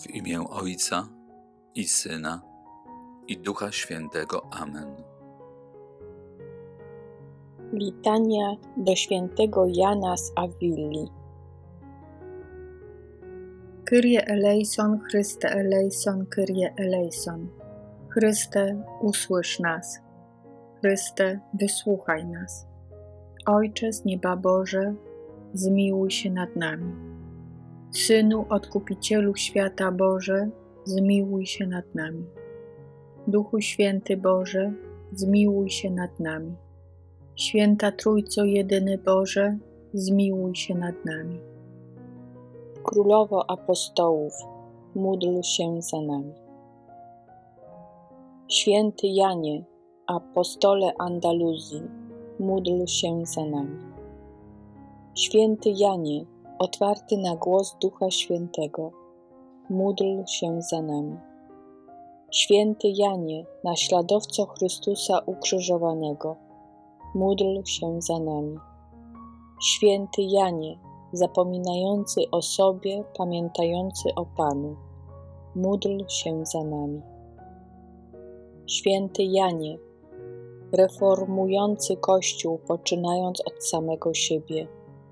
W imię Ojca i Syna i Ducha Świętego. Amen. Litania do świętego Jana z Awilli. Kyrie eleison, Chryste eleison, Kyrie eleison. Chryste, usłysz nas. Chryste, wysłuchaj nas. Ojcze z nieba Boże, zmiłuj się nad nami. Synu Odkupicielu świata Boże, zmiłuj się nad nami. Duchu Święty Boże, zmiłuj się nad nami. Święta Trójco Jedyny Boże, zmiłuj się nad nami. Królowo apostołów, módl się za nami. Święty Janie, apostole Andaluzji, módl się za nami. Święty Janie, otwarty na głos Ducha Świętego, módl się za nami. Święty Janie, naśladowco Chrystusa ukrzyżowanego, módl się za nami. Święty Janie, zapominający o sobie, pamiętający o Panu, módl się za nami. Święty Janie, reformujący Kościół, poczynając od samego siebie,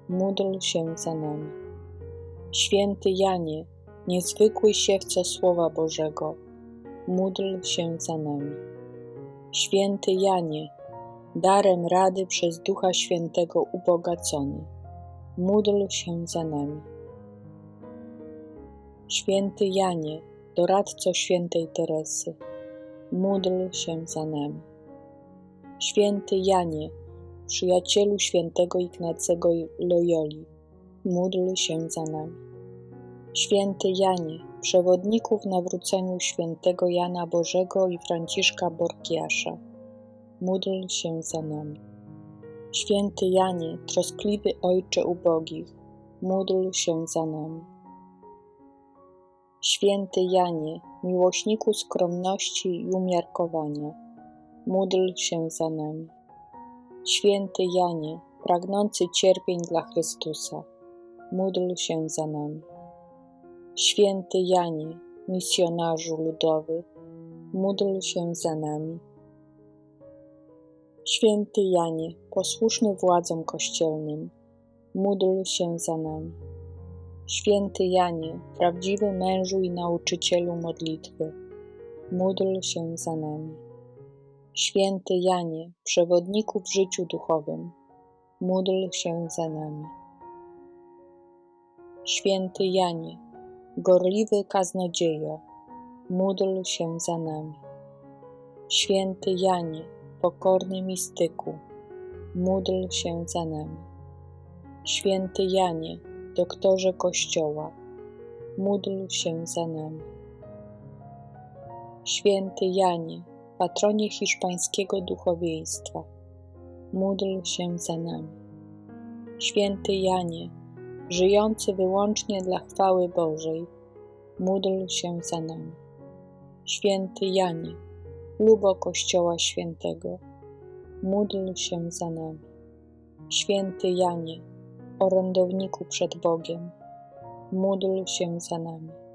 módl się za nami. Święty Janie, niezwykły siewco Słowa Bożego, módl się za nami. Święty Janie, darem rady przez Ducha Świętego ubogacony, módl się za nami. Święty Janie, doradco świętej Teresy, módl się za nami. Święty Janie, przyjacielu świętego Ignacego Loyoli, módl się za nami. Święty Janie, przewodników nawróceniu świętego Jana Bożego i Franciszka Borgiasza, módl się za nami. Święty Janie, troskliwy Ojcze ubogich, módl się za nami. Święty Janie, miłośniku skromności i umiarkowania, módl się za nami. Święty Janie, pragnący cierpień dla Chrystusa, módl się za nami. Święty Janie, misjonarzu ludowy, módl się za nami. Święty Janie, posłuszny władzom kościelnym, módl się za nami. Święty Janie, prawdziwy mężu i nauczycielu modlitwy, módl się za nami. Święty Janie, przewodniku w życiu duchowym, módl się za nami. Święty Janie, gorliwy kaznodziejo, módl się za nami. Święty Janie, pokorny mistyku, módl się za nami. Święty Janie, doktorze Kościoła, módl się za nami. Święty Janie, patronie hiszpańskiego duchowieństwa, módl się za nami. Święty Janie, żyjący wyłącznie dla chwały Bożej, módl się za nami. Święty Janie, lubo Kościoła Świętego, módl się za nami. Święty Janie, orędowniku przed Bogiem, módl się za nami.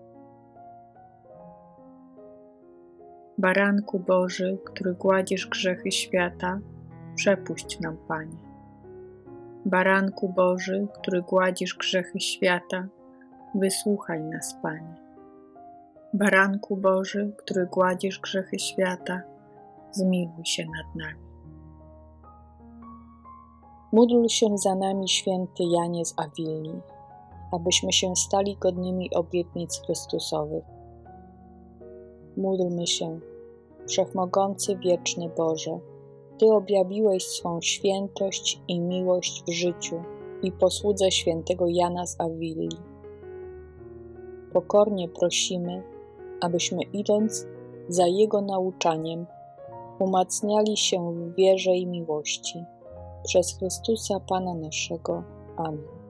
Baranku Boży, który gładzisz grzechy świata, przepuść nam, Panie. Baranku Boży, który gładzisz grzechy świata, wysłuchaj nas, Panie. Baranku Boży, który gładzisz grzechy świata, zmiłuj się nad nami. Módl się za nami, święty Janie z Awilii, abyśmy się stali godnymi obietnic Chrystusowych. Módlmy się, Wszechmogący Wieczny Boże, Ty objawiłeś swą świętość i miłość w życiu i posłudze świętego Jana z Awilii. Pokornie prosimy, abyśmy idąc za Jego nauczaniem, umacniali się w wierze i miłości. Przez Chrystusa Pana naszego. Amen.